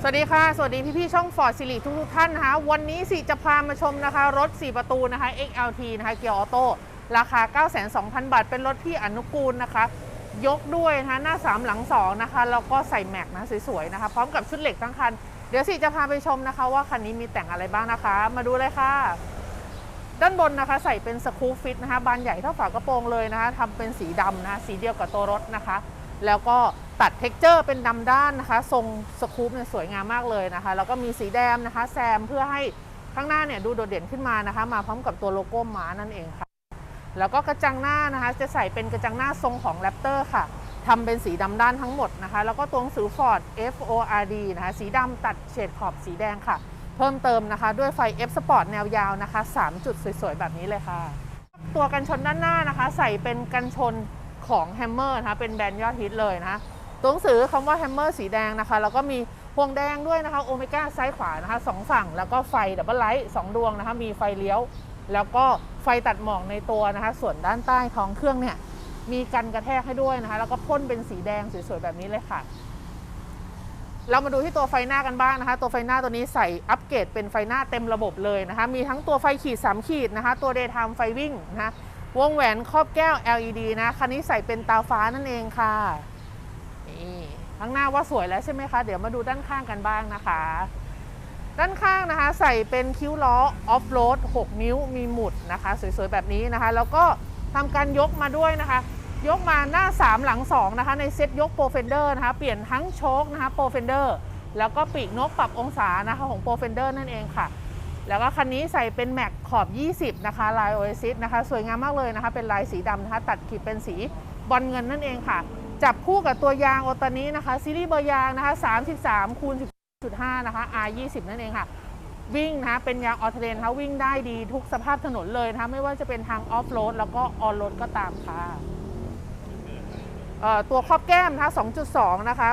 สวัสดีค่ะ สวัสดีพี่ๆช่องฟอร์ดสิริทุกๆท่านนะคะ วันนี้สิจะพามาชมนะคะ รถ 4 ประตูนะคะ XLT นะคะ เกียร์ออโต้ราคา 9 2 0 0 0บาท เป็นรถที่อนุกูลนะคะ ยกด้วยนะคะหน้า 3 หลัง 2 นะคะ แล้วก็ใส่แม็กนะ สวยๆนะคะ พร้อมกับชุดเหล็กทั้งคัน เดี๋ยวสิจะพาไปชมนะคะ ว่าคันนี้มีแต่งอะไรบ้างนะคะ มาดูเลยค่ะ ด้านบนนะคะใส่เป็นสกูฟิตนะคะ บานใหญ่เท่าฝากระโปรงเลยนะคะทำเป็นสีดำนะะสีเดียวกับตัวรถนะคะ แล้วก็ ตัดเท็กเจอร์เป็นดำด้านนะคะ ทรงสกู๊ปเนี่ยสวยงามมากเลยนะคะ แล้วก็มีสีแดงนะคะ แซมเพื่อให้ข้างหน้าเนี่ยดูโดดเด่นขึ้นมานะคะ มาพร้อมกับตัวโลโก้ม้านั่นเองค่ะ แล้วก็กระจังหน้านะคะ จะใส่เป็นกระจังหน้าทรงของแรปเตอร์ค่ะทำเป็นสีดำด้านทั้งหมดนะคะ แล้วก็ตัวหนังสือ Ford F O R D นะคะ สีดำตัดเฉดขอบสีแดงค่ะ เพิ่มเติมนะคะ ด้วยไฟ F Sport แนวยาวนะคะ 3 จุดสวยๆ แบบนี้เลยค่ะ ตัวกันชนด้านหน้านะคะ ใส่เป็นกันชนของแฮมเมอร์นะคะ เป็นแบรนด์ยอดฮิตเลยนะคะ ตัวหนังสือคำว่าแฮมเมอร์สีแดงนะคะแล้วก็มีพวงแดงด้วยนะคะโอเมก้าซ้ายขวานะคะสองฝั่งแล้วก็ไฟดับเบิลไลท์สองดวงนะคะมีไฟเลี้ยว แล้วก็ไฟตัดหมอกในตัวนะคะ ส่วนด้านใต้ท้องเครื่องเนี่ยมีกันกระแทกให้ด้วยนะคะ แล้วก็พ่นเป็นสีแดงสวยๆแบบนี้เลยค่ะ เรามาดูที่ตัวไฟหน้ากันบ้างนะคะ ตัวไฟหน้าตัวนี้ใส่อัปเกรดเป็นไฟหน้าเต็มระบบเลยนะคะ มีทั้งตัวไฟขีด 3 ขีดนะคะ ตัว daytime ไฟวิ่งนะคะวงแหวนครอบแก้ว LED นะคันนี้ใส่เป็นตาฟ้านั่นเองค่ะ นี่ข้างหน้าว่าสวยแล้วใช่ไหมคะ เดี๋ยวมาดูด้านข้างกันบ้างนะคะ ด้านข้างนะคะ ใส่เป็นคิ้วล้อออฟโรด6 นิ้วมีหมุดนะคะ สวยๆ แบบนี้นะคะ แล้วก็ทำการยกมาด้วยนะคะ ยกมาหน้า 3 หลัง 2 นะคะ ในเซ็ตยกโปรเฟนเดอร์นะคะ เปลี่ยนทั้งโชคนะคะโปรเฟนเดอร์แล้วก็ปีกนกปรับองศานะคะของโปรเฟนเดอร์นั่นเองค่ะแล้วก็คันนี้ใส่เป็นแม็กขอบ 20 นะคะ ลายโอเอซิสนะคะ สวยงามมากเลยนะคะ เป็นลายสีดำนะคะ ตัดขีดเป็นสี บอลเงินนั่นเองค่ะ จับคู่กับตัวยางโอตานี้นะคะ ซีรีส์เบอร์ยางนะคะ 33คูณ10.5 นะคะ R20 นั่นเองค่ะ วิ่งนะเป็นยางออเทเรนนะคะวิ่งได้ดีทุกสภาพถนนเลยนะคะไม่ว่าจะเป็นทางออฟโรดแล้วก็ออนโรดก็ตามค่ะตัวครอบแก้มนะคะ2.2 นะคะ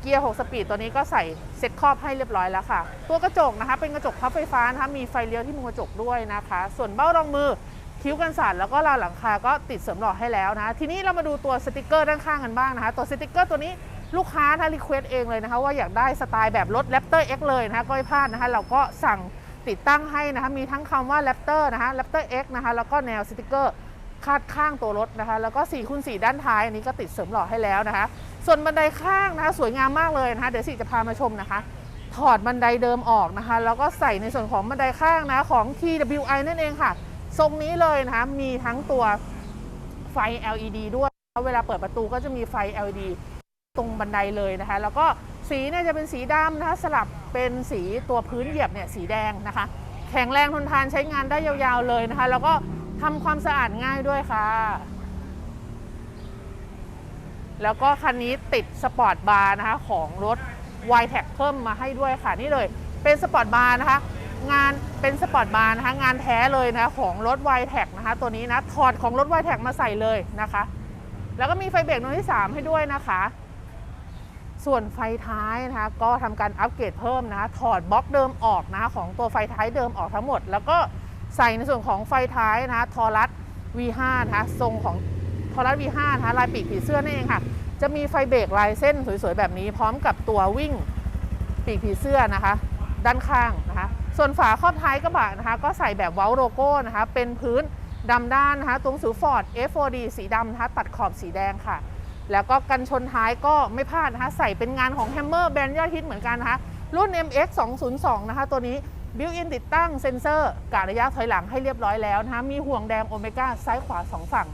เกียร์ 6 สปีด ตัวนี้ก็ใส่เซ็ตครอบให้เรียบร้อยแล้วค่ะ ตัวกระจกนะคะ เป็นกระจกพับไฟฟ้านะคะ มีไฟเลี้ยวที่มุมกระจกด้วยนะคะ ส่วนเบ้ารองมือ คิ้วกันสาดแล้วก็ราวหลังคาก็ติดเสริมหล่อให้แล้วนะ ทีนี้เรามาดูตัวสติกเกอร์ด้านข้างกันบ้างนะคะ ตัวสติกเกอร์ตัวนี้ลูกค้าถ้ารีเควสเองเลยนะคะ ว่าอยากได้สไตล์แบบรถ Raptor X เลยนะคะก็ไม่พลาดนะคะ เราก็สั่งติดตั้งให้นะคะ มีทั้งคำว่า Raptor นะคะ Raptor X นะคะ แล้วก็แนวสติกเกอร์คาดข้างตัวรถนะคะ แล้วก็4คูณ4ด้านท้ายอันนี้ก็ติดเสริมหล่อให้แล้วนะคะ ส่วนบันไดข้างนะคะ สวยงามมากเลยนะคะ เดี๋ยวสิจะพามาชมนะคะ ถอดบันไดเดิมออกนะคะ แล้วก็ใส่ในส่วนของบันไดข้างนะของ TWI นั่นเองค่ะ ทรงนี้เลยนะคะมีทั้งตัวไฟ LED ด้วย เวลาเปิดประตูก็จะมีไฟ LED ตรงบันไดเลยนะคะ แล้วก็สีเนี่ยจะเป็นสีดำนะคะสลับเป็นสีตัวพื้นเหยียบเนี่ยสีแดงนะคะ แข็งแรงทนทานใช้งานได้ยาวๆเลยนะคะ แล้วก็ทำความสะอาดง่ายด้วยค่ะ แล้วก็คันนี้ติดสปอร์ตบาร์นะคะของรถ y t e c เพิ่มมาให้ด้วยค่ะนี่เลย เป็นสปอร์ตบาร์นะคะ งาน เป็นสปอร์ตบาร์นะคะงานแท้เลยนะของรถ y t e c นะคะตัวนี้นะถอดของรถ y t e c มาใส่เลยนะคะ แล้วก็มีไฟเบรกดวงที่ 3 ให้ด้วยนะคะ ส่วนไฟท้ายนะคะก็ทำการอัปเกรดเพิ่มนะคะถอดบล็อกเดิมออกนะะของตัวไฟท้ายเดิมออกทั้งหมด แล้วก็ใส่ในส่วนของไฟท้ายนะคะทอรัส V5 นะคะทรงของทอรัส V5 นะคะลายปีกผีเสื้อนั่นเองค่ะ จะมีไฟเบรกลายเส้นสวยๆแบบนี้ พร้อมกับตัววิ่งปีกผีเสื้อนะคะ ด้านข้างนะคะ ส่วนฝาครอบท้ายกระบะนะคะ ก็ใส่แบบเว้าโลโก้นะคะ เป็นพื้นดำด้านนะคะตรงสูฟอร์ด F4D สีดำนะคะตัดขอบสีแดงค่ะ แล้วก็กันชนท้ายก็ไม่พลาดนะคะ ใส่เป็นงานของแฮมเมอร์แบรนด์ยอดฮิตเหมือนกันนะคะ รุ่น MX 202นะคะ ตัวนี้บิวอินติดตั้งเซ็นเซอร์กะระยะถอยหลังให้เรียบร้อยแล้วนะคะ มีห่วงแดงโอเมก้าซ้ายขวา 2 ฝั่ง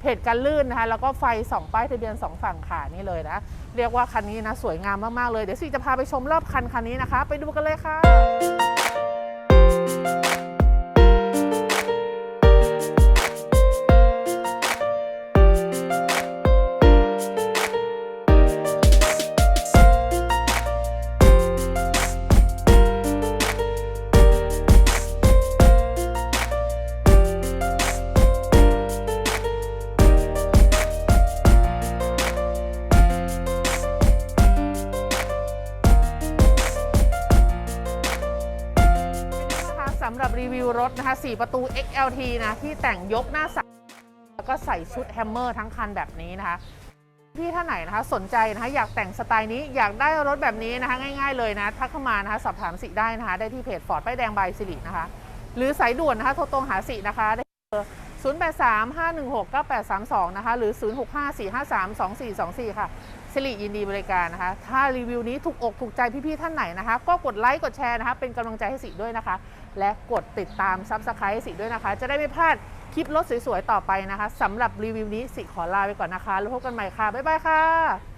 เพจกันลื่นนะคะ แล้วก็ไฟ 2 ป้ายทะเบียน 2 ฝั่งค่ะนี่เลยนะ เรียกว่าคันนี้นะ สวยงามมาก ๆ เลย เดี๋ยวสิจะพาไปชมรอบคันคันนี้นะคะ ไปดูกันเลยค่ะ น รีวิวรถนะคะ 4 ประตู XLT นะ ที่แต่งยกหน้าสัแล้วก็ใส่ชุดแฮมเมอร์ทั้งคันแบบนี้นะคะพี่ท่านไหนนะคะสนใจนะคะอยากแต่งสไตล์นี้อยากได้รถแบบนี้นะคะง่ายๆเลยนะทักเข้ามานะคะสอบถามสิได้นะคะ ได้ที่เพจฟอร์ดป้ายแดงบายสิรินะคะ หรือสายด่วนนะคะโทรตรงหาสินะคะได้เบอร์ 083 516 9832 นะคะ หรือ 065 453 2424 ค่ะสิริยินดีบริการนะคะ ถ้ารีวิวนี้ถูกอกถูกใจพี่ๆท่านไหนนะคะ ก็กดไลค์กดแชร์นะคะ เป็นกำลังใจให้สิด้วยนะคะ และกดติดตามซับสไครต์สิด้วยนะคะ จะได้ไม่พลาดคลิปรถสวยๆต่อไปนะคะสำหรับรีวิวนี้สิขอลาไปก่อนนะคะ แล้วพบกันใหม่ค่ะ บ๊ายบายค่ะ